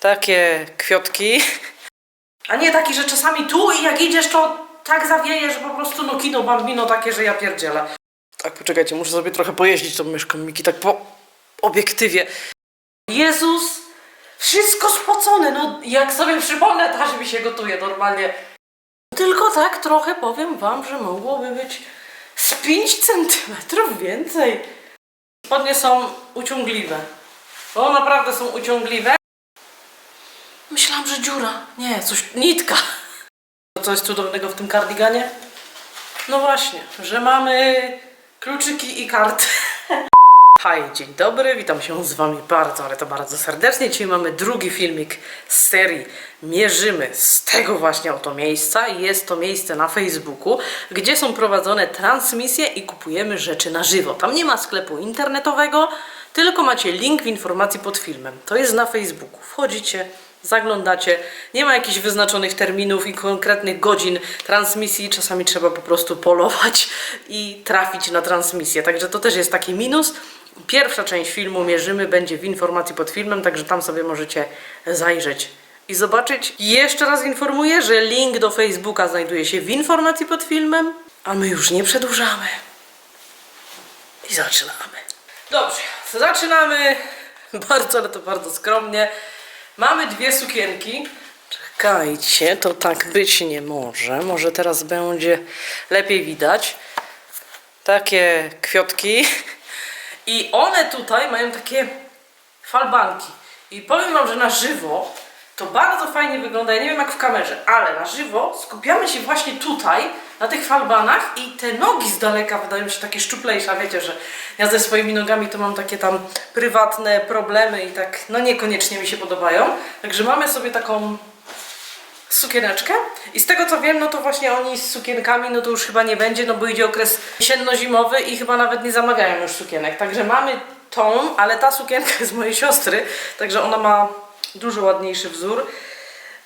Takie kwiotki. A nie taki, że czasami tu i jak idziesz, to tak zawieje, że po prostu no kino bambino takie, że ja pierdzielę. Tak, poczekajcie, muszę sobie trochę pojeździć tą myszką Miki, tak po obiektywie. Jezus, wszystko spocone, no jak sobie przypomnę, to aż mi się gotuje normalnie. Tylko tak trochę powiem wam, że mogłoby być z 5 centymetrów więcej. Spodnie są uciągliwe. O, naprawdę są uciągliwe. Myślałam, że dziura. Nie, coś, nitka. Co jest cudownego w tym kardiganie? No właśnie, że mamy kluczyki i karty. Hej, dzień dobry, witam się z Wami bardzo, ale to bardzo serdecznie. Dzisiaj mamy drugi filmik z serii Mierzymy z tego właśnie oto miejsca. Jest to miejsce na Facebooku, gdzie są prowadzone transmisje i kupujemy rzeczy na żywo. Tam nie ma sklepu internetowego, tylko macie link w informacji pod filmem. To jest na Facebooku. Wchodzicie, zaglądacie. Nie ma jakichś wyznaczonych terminów i konkretnych godzin transmisji. Czasami trzeba po prostu polować i trafić na transmisję. Także to też jest taki minus. Pierwsza część filmu mierzymy będzie w informacji pod filmem, także tam sobie możecie zajrzeć i zobaczyć. Jeszcze raz informuję, że link do Facebooka znajduje się w informacji pod filmem, a my już nie przedłużamy. I zaczynamy. Dobrze, zaczynamy bardzo, ale to bardzo skromnie. Mamy dwie sukienki. Czekajcie, to tak być nie może. Może teraz będzie lepiej widać. Takie kwiotki. I one tutaj mają takie falbanki. I powiem Wam, że na żywo to bardzo fajnie wygląda. Ja nie wiem jak w kamerze, ale na żywo skupiamy się właśnie tutaj, na tych falbanach i te nogi z daleka wydają się takie szczuplejsze. Wiecie, że ja ze swoimi nogami to mam takie tam prywatne problemy i tak no niekoniecznie mi się podobają. Także mamy sobie taką sukieneczkę i z tego co wiem, no to właśnie oni z sukienkami, no to już chyba nie będzie, no bo idzie okres jesienno-zimowy i chyba nawet nie zamawiają już sukienek. Także mamy tą, ale ta sukienka jest mojej siostry, także ona ma dużo ładniejszy wzór.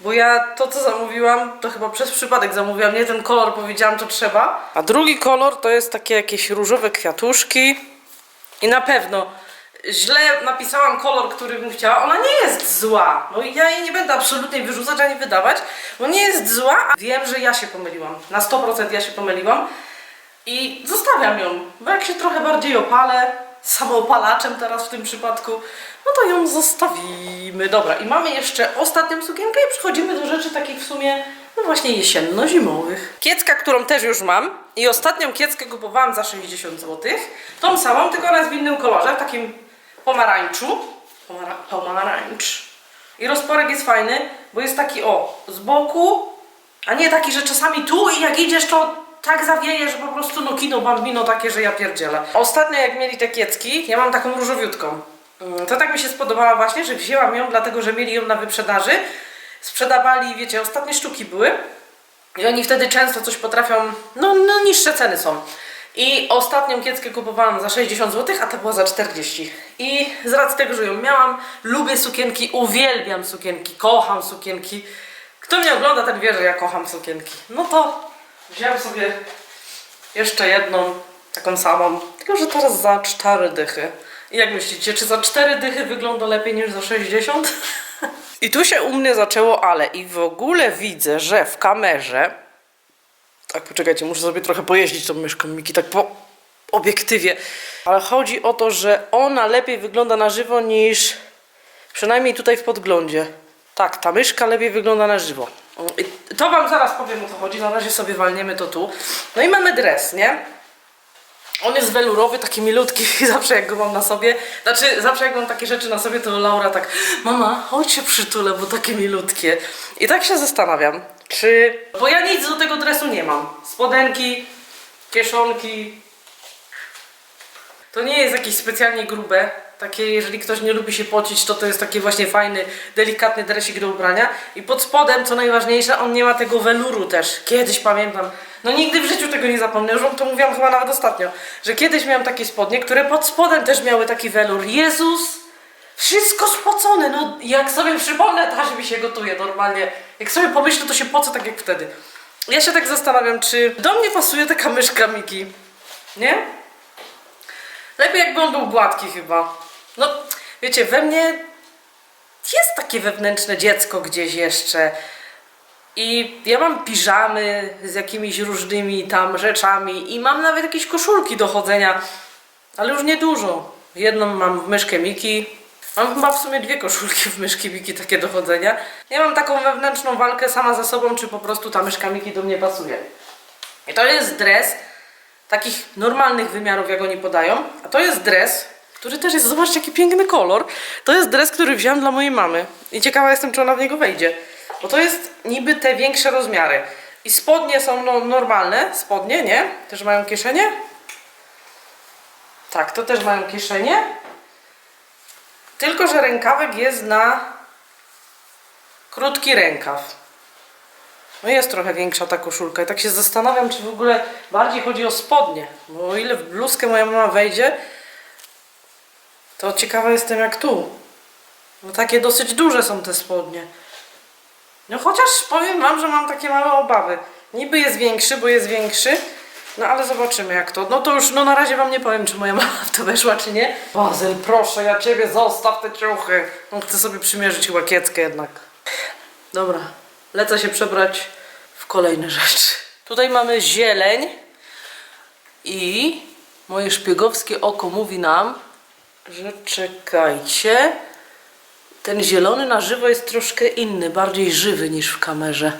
Bo ja to, co zamówiłam, to chyba przez przypadek zamówiłam, nie ten kolor, powiedziałam, to trzeba. A drugi kolor to jest takie jakieś różowe kwiatuszki. I na pewno źle napisałam kolor, który bym chciała. Ona nie jest zła. No ja jej nie będę absolutnie wyrzucać ani wydawać, bo nie jest zła. Wiem, że ja się pomyliłam. Na 100% ja się pomyliłam. I zostawiam ją, bo jak się trochę bardziej opalę, samoopalaczem teraz w tym przypadku, no to ją zostawimy. Dobra, i mamy jeszcze ostatnią sukienkę i przechodzimy do rzeczy takich w sumie, no właśnie jesienno-zimowych. Kiecka, którą też już mam i ostatnią kieckę kupowałam za 60 zł. Tą samą, tylko ona jest w innym kolorze, w takim pomarańczu. Pomara pomarańcz. I rozporek jest fajny, bo jest taki o, z boku, a nie taki, że czasami tu i jak idziesz to tak zawieje, że po prostu no kino bambino takie, że ja pierdzielę. Ostatnio jak mieli te kiecki, ja mam taką różowiutką. Mm, To tak mi się spodobała właśnie, że wzięłam ją, dlatego że mieli ją na wyprzedaży. Sprzedawali, wiecie, ostatnie sztuki były. I oni wtedy często coś potrafią, no, no niższe ceny są. I ostatnią kieckę kupowałam za 60 zł, a ta była za 40. I z racji tego, że ją miałam, lubię sukienki, uwielbiam sukienki, kocham sukienki. Kto mnie ogląda, ten wie, że ja kocham sukienki. No to wziąłem sobie jeszcze jedną, taką samą, tylko że teraz za 4 dychy. I jak myślicie, czy za 4 dychy wygląda lepiej niż za 60? I tu się u mnie zaczęło ale i w ogóle widzę, że w kamerze tak, poczekajcie, muszę sobie trochę pojeździć tą myszką Miki, tak po obiektywie. Ale chodzi o to, że ona lepiej wygląda na żywo niż przynajmniej tutaj w podglądzie. Tak, ta myszka lepiej wygląda na żywo. To wam zaraz powiem o co chodzi, na razie sobie walniemy to tu. No i mamy dres, nie? On jest welurowy, taki milutki zawsze jak go mam na sobie, znaczy zawsze jak mam takie rzeczy na sobie, to Laura tak mama, chodź się przytulę, bo takie milutkie. I tak się zastanawiam, czy... Bo ja nic do tego dresu nie mam. Spodenki, kieszonki. To nie jest jakieś specjalnie grube. Takie, jeżeli ktoś nie lubi się pocić, to to jest taki właśnie fajny, delikatny dresik do ubrania. I pod spodem, co najważniejsze, on nie ma tego weluru też. Kiedyś pamiętam, no nigdy w życiu tego nie zapomnę, już wam to mówiłam chyba nawet ostatnio, że kiedyś miałam takie spodnie, które pod spodem też miały taki welur. Jezus! Wszystko spocone, no jak sobie przypomnę, to aż mi się gotuje normalnie. Jak sobie pomyślę, to się poco tak jak wtedy. Ja się tak zastanawiam, czy do mnie pasuje taka myszka Miki, nie? Lepiej jakby on był gładki chyba. No, wiecie, we mnie jest takie wewnętrzne dziecko gdzieś jeszcze. I ja mam piżamy z jakimiś różnymi tam rzeczami i mam nawet jakieś koszulki do chodzenia, ale już niedużo. Jedną mam w myszkę Miki. Mam chyba w sumie dwie koszulki w myszki Miki takie do chodzenia. Ja mam taką wewnętrzną walkę sama ze sobą, czy po prostu ta myszka Miki do mnie pasuje. I to jest dres takich normalnych wymiarów, jak oni podają. A to jest dres, który też jest, zobaczcie jaki piękny kolor. To jest dres, który wziąłem dla mojej mamy. I ciekawa jestem, czy ona w niego wejdzie. Bo to jest niby te większe rozmiary. I spodnie są no, normalne, spodnie, nie? Też mają kieszenie? Tak, to też mają kieszenie. Tylko, że rękawek jest na krótki rękaw. No jest trochę większa ta koszulka i tak się zastanawiam, czy w ogóle bardziej chodzi o spodnie. Bo o ile w bluzkę moja mama wejdzie, to ciekawa jestem jak tu. No takie dosyć duże są te spodnie. No chociaż powiem wam, że mam takie małe obawy. Niby jest większy, bo jest większy, no ale zobaczymy jak to. No to już, no na razie wam nie powiem, czy moja mama w to weszła, czy nie. Bazyl, proszę, ja ciebie zostaw te ciuchy. No, chcę sobie przymierzyć łakieckę jednak. Dobra, lecę się przebrać w kolejne rzeczy. Tutaj mamy zieleń i moje szpiegowskie oko mówi nam, że czekajcie. Ten zielony na żywo jest troszkę inny, bardziej żywy niż w kamerze.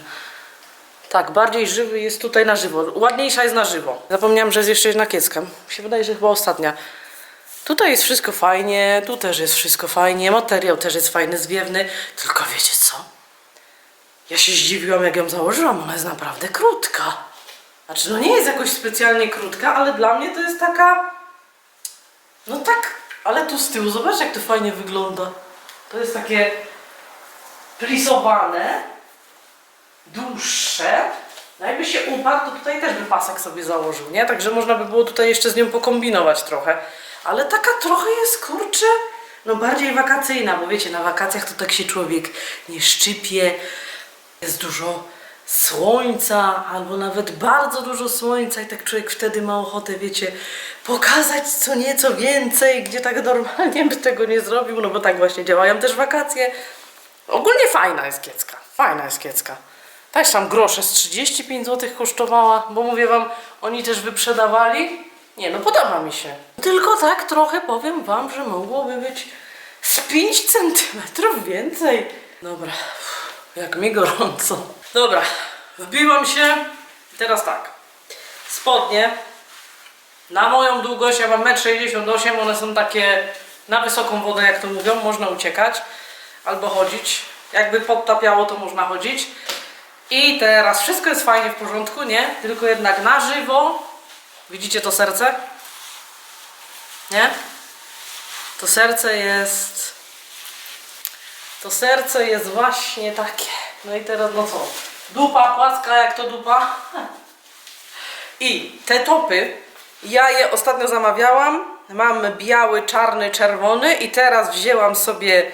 Tak, bardziej żywy jest tutaj na żywo. Ładniejsza jest na żywo. Zapomniałam, że jest jeszcze jedna kiecka. Mi się wydaje, że chyba ostatnia. Tutaj jest wszystko fajnie, tu też jest wszystko fajnie, materiał też jest fajny, zwiewny. Tylko wiecie co? Ja się zdziwiłam, jak ją założyłam. Ona jest naprawdę krótka. Znaczy, no nie jest jakoś specjalnie krótka, ale dla mnie to jest taka. No tak, ale tu z tyłu, zobacz, jak to fajnie wygląda. To jest takie plisowane, dłuższe. No jakby się uparł, to tutaj też by pasek sobie założył, nie? Także można by było tutaj jeszcze z nią pokombinować trochę. Ale taka trochę jest, kurczę, no bardziej wakacyjna, bo wiecie, na wakacjach to tak się człowiek nie szczypie, jest dużo słońca, albo nawet bardzo dużo słońca i tak człowiek wtedy ma ochotę, wiecie, pokazać co nieco więcej, gdzie tak normalnie by tego nie zrobił, no bo tak właśnie działają też wakacje. Ogólnie fajna jest kiecka, fajna jest kiecka. Też tam grosze z 35 zł kosztowała, bo mówię wam, oni też wyprzedawali. Nie, no podoba mi się. Tylko tak trochę powiem wam, że mogłoby być z 5 centymetrów więcej. Dobra, jak mi gorąco. Dobra, wbiłam się. Teraz tak. Spodnie na moją długość, ja mam 1,68 m, one są takie na wysoką wodę, jak to mówią, można uciekać albo chodzić. Jakby podtapiało, to można chodzić. I teraz wszystko jest fajnie w porządku, nie? Tylko jednak na żywo. Widzicie to serce? Nie? To serce jest. To serce jest właśnie takie. No i teraz no co? Dupa płaska jak to dupa. I te topy, ja je ostatnio zamawiałam. Mam biały, czarny, czerwony i teraz wzięłam sobie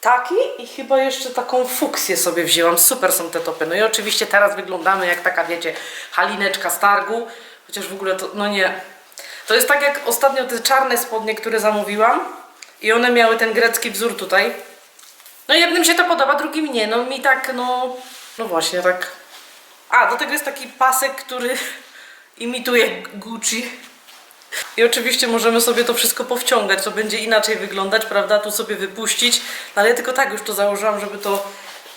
taki i chyba jeszcze taką fuksję sobie wzięłam. Super są te topy. No i oczywiście teraz wyglądamy jak taka, wiecie, halineczka z targu. Chociaż w ogóle to, no nie. To jest tak jak ostatnio te czarne spodnie, które zamówiłam i one miały ten grecki wzór tutaj. No jednym się to podoba, drugim nie. No mi tak, no, no właśnie tak. A, do tego jest taki pasek, który imituje Gucci. I oczywiście możemy sobie to wszystko powciągać, to będzie inaczej wyglądać, prawda? Tu sobie wypuścić, no ale ja tylko tak już to założyłam, żeby to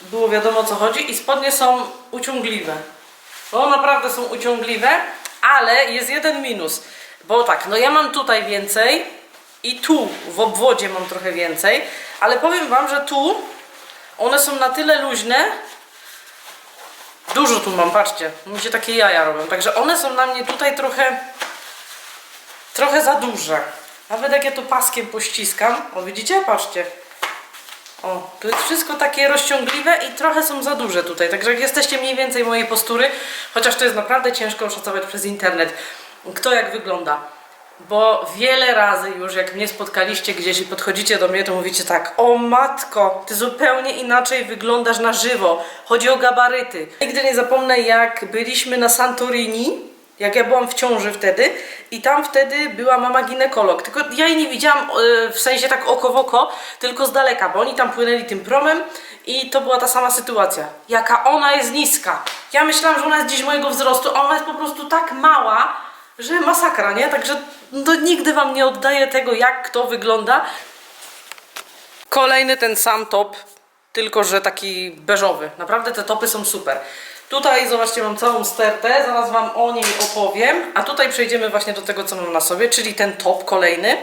było wiadomo o co chodzi. I spodnie są uciągliwe. Bo naprawdę są uciągliwe, ale jest jeden minus. Bo tak, no ja mam tutaj więcej i tu w obwodzie mam trochę więcej, ale powiem Wam, że tu one są na tyle luźne, Dużo tu mam, patrzcie. Mi się takie jaja robią. Także one są na mnie tutaj trochę trochę za duże. Nawet jak ja to paskiem pościskam, o widzicie? Patrzcie. O, to jest wszystko takie rozciągliwe i trochę są za duże tutaj. Także jak jesteście mniej więcej mojej postury, chociaż to jest naprawdę ciężko oszacować przez internet, kto jak wygląda. Bo wiele razy już jak mnie spotkaliście gdzieś i podchodzicie do mnie, to mówicie tak, o matko, ty zupełnie inaczej wyglądasz na żywo. Chodzi o gabaryty. Nigdy nie zapomnę jak byliśmy na Santorini jak ja byłam w ciąży wtedy i tam wtedy była mama ginekolog. Tylko ja jej nie widziałam e, w sensie tak oko w oko, tylko z daleka, bo oni tam płynęli tym promem i to była ta sama sytuacja. Jaka ona jest niska. Ja myślałam, że ona jest gdzieś mojego wzrostu, a ona jest po prostu tak mała, że masakra, nie? Także no, nigdy wam nie oddaję tego, jak kto wygląda. Kolejny ten sam top, tylko że taki beżowy. Naprawdę te topy są super. Tutaj zobaczcie, mam całą stertę, zaraz wam o niej opowiem, a tutaj przejdziemy właśnie do tego, co mam na sobie, czyli ten top kolejny.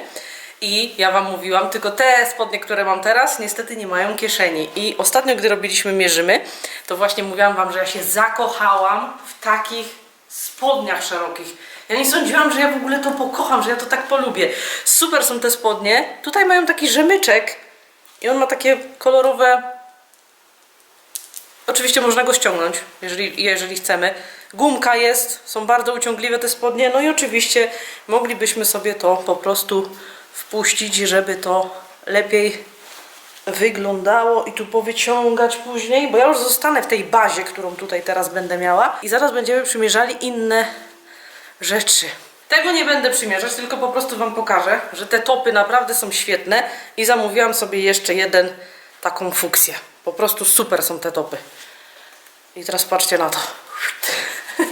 I ja wam mówiłam, tylko te spodnie, które mam teraz, niestety nie mają kieszeni. I ostatnio, gdy robiliśmy mierzymy, to właśnie mówiłam wam, że ja się zakochałam w takich spodniach szerokich. Ja nie sądziłam, że ja w ogóle to pokocham, że ja to tak polubię. Super są te spodnie. Tutaj mają taki rzemyczek i on ma takie kolorowe. Oczywiście można go ściągnąć, jeżeli, jeżeli chcemy. Gumka jest, są bardzo uciągliwe te spodnie. No i oczywiście moglibyśmy sobie to po prostu wpuścić, żeby to lepiej wyglądało i tu powyciągać później, bo ja już zostanę w tej bazie, którą tutaj teraz będę miała i zaraz będziemy przymierzali inne rzeczy. Tego nie będę przymierzać, tylko po prostu Wam pokażę, że te topy naprawdę są świetne i zamówiłam sobie jeszcze jeden taką fuksję. Po prostu super są te topy. I teraz patrzcie na to.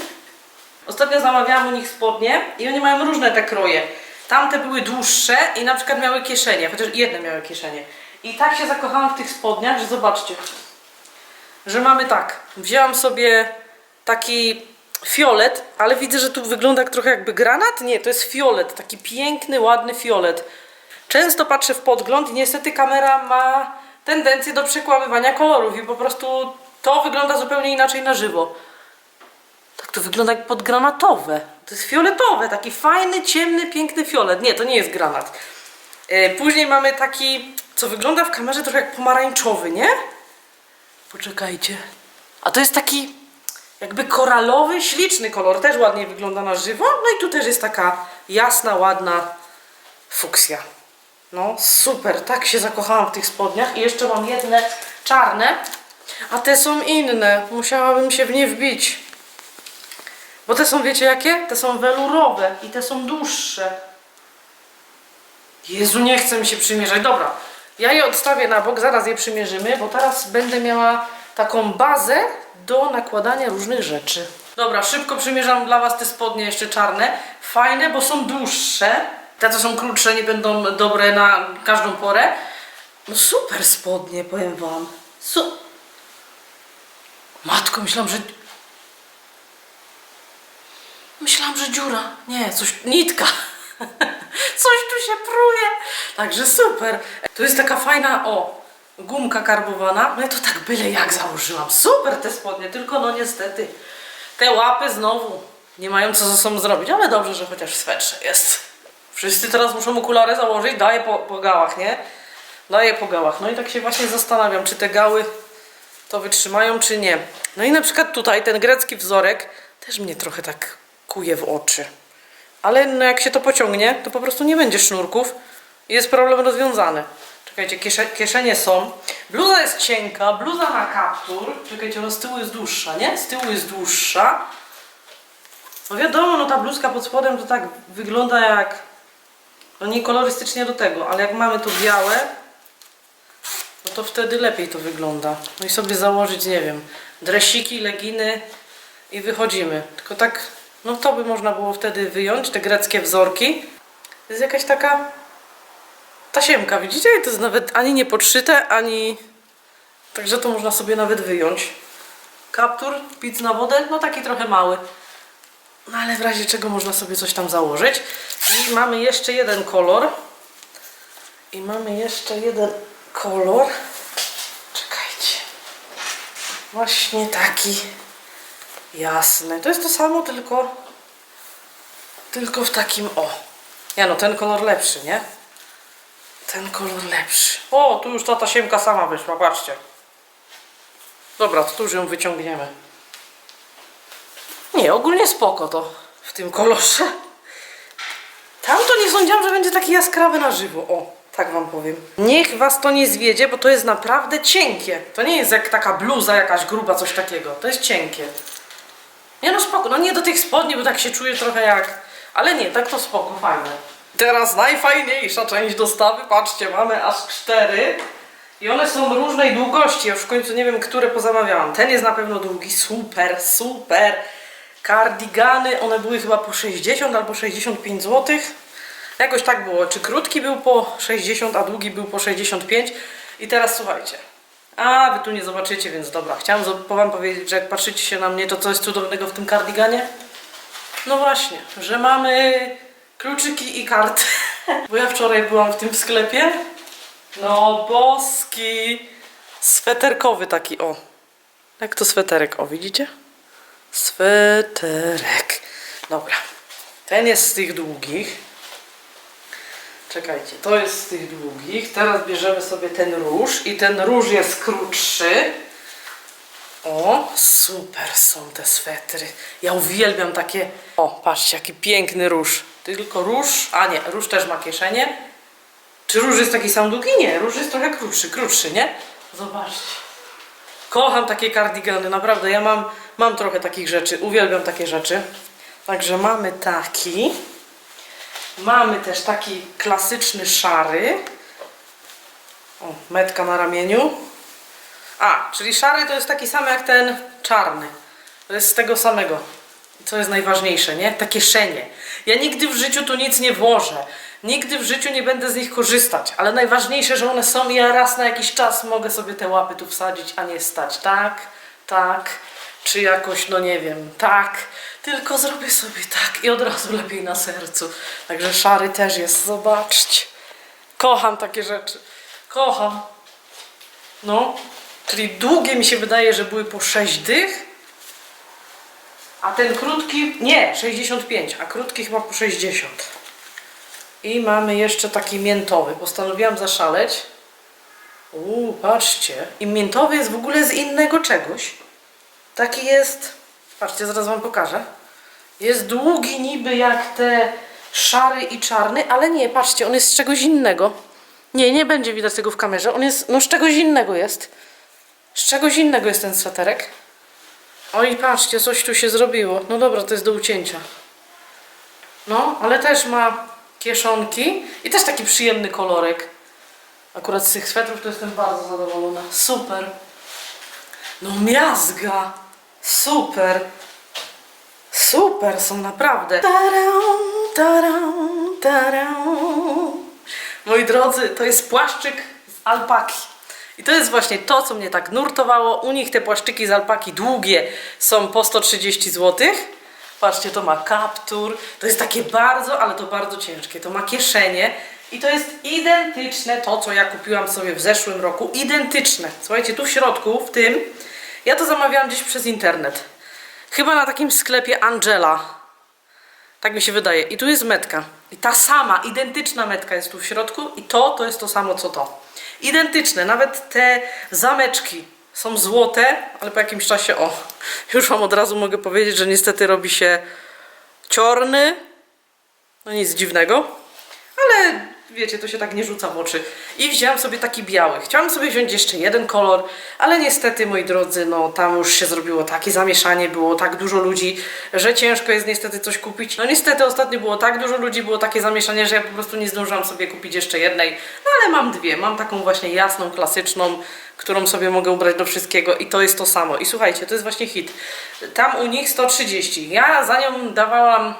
Ostatnio zamawiałam u nich spodnie i oni mają różne te kroje. Tamte były dłuższe i na przykład miały kieszenie, chociaż jedne miały kieszenie. I tak się zakochałam w tych spodniach, że zobaczcie, że mamy tak. Wzięłam sobie taki fiolet, ale widzę, że tu wygląda trochę jakby granat. Nie, to jest fiolet, taki piękny, ładny fiolet. Często patrzę w podgląd i niestety kamera ma tendencję do przekłamywania kolorów i po prostu to wygląda zupełnie inaczej na żywo. Tak to wygląda jak podgranatowe. To jest fioletowe, taki fajny, ciemny, piękny fiolet. Nie, to nie jest granat. E, Później mamy taki, co wygląda w kamerze trochę jak pomarańczowy, nie? Poczekajcie. A to jest taki jakby koralowy, śliczny kolor. Też ładnie wygląda na żywo. No i tu też jest taka jasna, ładna fuksja. No super, tak się zakochałam w tych spodniach. I jeszcze mam jedne czarne, a te są inne. Musiałabym się w nie wbić. Bo te są, wiecie jakie? Te są welurowe i te są dłuższe. Jezu, nie chcę mi się przymierzać. Dobra, ja je odstawię na bok, zaraz je przymierzymy, bo teraz będę miała taką bazę do nakładania różnych rzeczy. Dobra, szybko przymierzam dla Was te spodnie jeszcze czarne. Fajne, bo są dłuższe. Te, co są krótsze, nie będą dobre na każdą porę. No super spodnie, powiem Wam. Su Matko, myślałam, że... Myślałam, że dziura. Nie, coś... Nitka. Coś tu się pruje. Także super. Tu jest taka fajna, o, gumka karbowana. No i to tak byle jak założyłam. Super te spodnie, tylko no niestety te łapy znowu nie mają co ze sobą zrobić. Ale dobrze, że chociaż w swetrze jest. Wszyscy teraz muszą okulary założyć. Daję po, po gałach, nie? Daję po gałach. No i tak się właśnie zastanawiam, czy te gały to wytrzymają, czy nie. No i na przykład tutaj ten grecki wzorek też mnie trochę tak kuje w oczy. Ale no jak się to pociągnie, to po prostu nie będzie sznurków i jest problem rozwiązany. Czekajcie, kiesze, kieszenie są. Bluza jest cienka, bluza ma kaptur. Czekajcie, z tyłu jest dłuższa, nie? Z tyłu jest dłuższa. No wiadomo, no ta bluzka pod spodem to tak wygląda jak... No nie kolorystycznie do tego, ale jak mamy to białe, no to wtedy lepiej to wygląda. No i sobie założyć, nie wiem, dresiki, leginy i wychodzimy. Tylko tak, no to by można było wtedy wyjąć, te greckie wzorki. To jest jakaś taka tasiemka, widzicie? To jest nawet ani nie podszyte, ani... Także to można sobie nawet wyjąć. Kaptur, pic na wodę, no taki trochę mały. No ale w razie czego można sobie coś tam założyć. I mamy jeszcze jeden kolor. I mamy jeszcze jeden kolor. Czekajcie. Właśnie taki jasny. To jest to samo, tylko tylko w takim o. Ja no, ten kolor lepszy, nie? Ten kolor lepszy. O, tu już ta tasiemka sama wyszła, patrzcie. Dobra, to tu już ją wyciągniemy. Nie, ogólnie spoko to w tym kolorze. Tam to nie sądziłam, że będzie taki jaskrawy na żywo. O, tak wam powiem. Niech was to nie zwiedzie, bo to jest naprawdę cienkie. To nie jest jak taka bluza jakaś gruba, coś takiego. To jest cienkie. Nie no spoko, no nie do tych spodni, bo tak się czuję trochę jak... Ale nie, tak to spoko, fajne. Teraz najfajniejsza część dostawy, patrzcie, mamy aż cztery. I one są różnej długości, ja już w końcu nie wiem, które pozamawiałam. Ten jest na pewno długi, super, super. Kardigany, one były chyba po 60 albo 65 zł. Jakoś tak było, czy krótki był po 60, a długi był po 65. I teraz słuchajcie. A, wy tu nie zobaczycie, więc dobra. Chciałam wam powiedzieć, że jak patrzycie się na mnie, to co jest cudownego w tym kardiganie? No właśnie, że mamy kluczyki i karty. Bo ja wczoraj byłam w tym sklepie. No boski. Sweterkowy taki, o. Jak to sweterek, o widzicie? Sweterek. Dobra. Ten jest z tych długich. Czekajcie, to jest z tych długich. Teraz bierzemy sobie ten róż i ten róż jest krótszy. O, super są te swetry. Ja uwielbiam takie. O, patrzcie, jaki piękny róż. Tylko róż, a nie, róż też ma kieszenie. Czy róż jest taki sam długi? Nie, róż jest trochę krótszy, krótszy, nie? Zobaczcie. Kocham takie kardigany, naprawdę. Ja mam, mam trochę takich rzeczy, uwielbiam takie rzeczy. Także mamy taki. Mamy też taki klasyczny szary. O, metka na ramieniu. A, czyli szary to jest taki sam jak ten czarny. To jest z tego samego. Co jest najważniejsze, nie? Te kieszenie. Ja nigdy w życiu tu nic nie włożę. Nigdy w życiu nie będę z nich korzystać. Ale najważniejsze, że one są i ja raz na jakiś czas mogę sobie te łapy tu wsadzić, a nie stać. Tak, tak. Czy jakoś, no nie wiem, tak. Tylko zrobię sobie tak i od razu lepiej na sercu. Także szary też jest, zobaczcie. Kocham takie rzeczy. Kocham. No, czyli długie mi się wydaje, że były po 6 dych, a ten krótki, nie, 65, a krótki chyba po 60. I mamy jeszcze taki miętowy. Postanowiłam zaszaleć. Uuu, patrzcie. I miętowy jest w ogóle z innego czegoś. Taki jest, patrzcie, zaraz wam pokażę. Jest długi niby jak te szary i czarny, ale nie, patrzcie, on jest z czegoś innego. Nie, nie będzie widać tego w kamerze. On jest, no z czegoś innego jest. Z czegoś innego jest ten sweterek. Oj, patrzcie, coś tu się zrobiło. No dobra, to jest do ucięcia. No, ale też ma kieszonki i też taki przyjemny kolorek. Akurat z tych swetrów to jestem bardzo zadowolona. Super. No miazga. Super. Super są naprawdę. Taram, taram, taram. Moi drodzy, to jest płaszczyk z alpaki. I to jest właśnie to, co mnie tak nurtowało. U nich te płaszczyki z alpaki długie są po 130 zł. Patrzcie, to ma kaptur. To jest takie bardzo, ale to bardzo ciężkie. To ma kieszenie. I to jest identyczne to, co ja kupiłam sobie w zeszłym roku. Identyczne. Słuchajcie, tu w środku, w tym, ja to zamawiałam gdzieś przez internet. Chyba na takim sklepie Angela. Tak mi się wydaje. I tu jest metka. I ta sama, identyczna metka jest tu w środku. I to, to jest to samo, co to. Identyczne. Nawet te zameczki są złote, ale po jakimś czasie, o, już Wam od razu mogę powiedzieć, że niestety robi się ciorny. No nic dziwnego. Ale wiecie, to się tak nie rzuca w oczy. I wzięłam sobie taki biały. Chciałam sobie wziąć jeszcze jeden kolor, ale niestety, moi drodzy, no tam już się zrobiło takie zamieszanie, było tak dużo ludzi, że ciężko jest niestety coś kupić. No niestety ostatnio było tak dużo ludzi, było takie zamieszanie, że ja po prostu nie zdążyłam sobie kupić jeszcze jednej. No ale mam dwie. Mam taką właśnie jasną, klasyczną, którą sobie mogę ubrać do wszystkiego i to jest to samo. I słuchajcie, to jest właśnie hit. Tam u nich 130. Ja za nią dawałam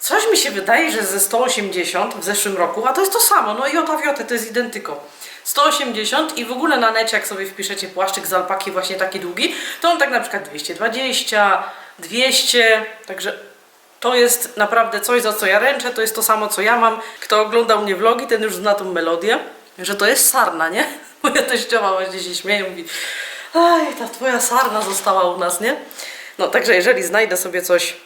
Coś mi się wydaje, że ze 180 w zeszłym roku, a to jest to samo, no i ota wiotę, to jest identyko. 180 i w ogóle na necie, jak sobie wpiszecie płaszczyk z alpaki właśnie taki długi, to on tak na przykład 220, 200, także to jest naprawdę coś, za co ja ręczę, to jest to samo, co ja mam. Kto oglądał mnie vlogi, ten już zna tą melodię, że to jest sarna, nie? Moja teściowa właśnie się śmieje, mówi aj, ta twoja sarna została u nas, nie? No, także jeżeli znajdę sobie coś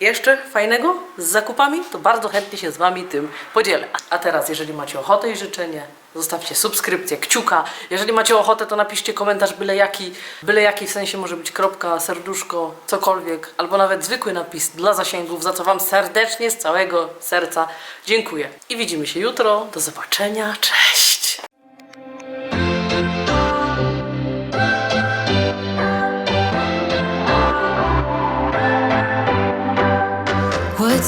jeszcze fajnego z zakupami, to bardzo chętnie się z Wami tym podzielę. A teraz, jeżeli macie ochotę i życzenie, zostawcie subskrypcję, kciuka. Jeżeli macie ochotę, to napiszcie komentarz byle jaki, byle jaki w sensie może być kropka, serduszko, cokolwiek, albo nawet zwykły napis dla zasięgów, za co Wam serdecznie z całego serca dziękuję. I widzimy się jutro. Do zobaczenia. Cześć!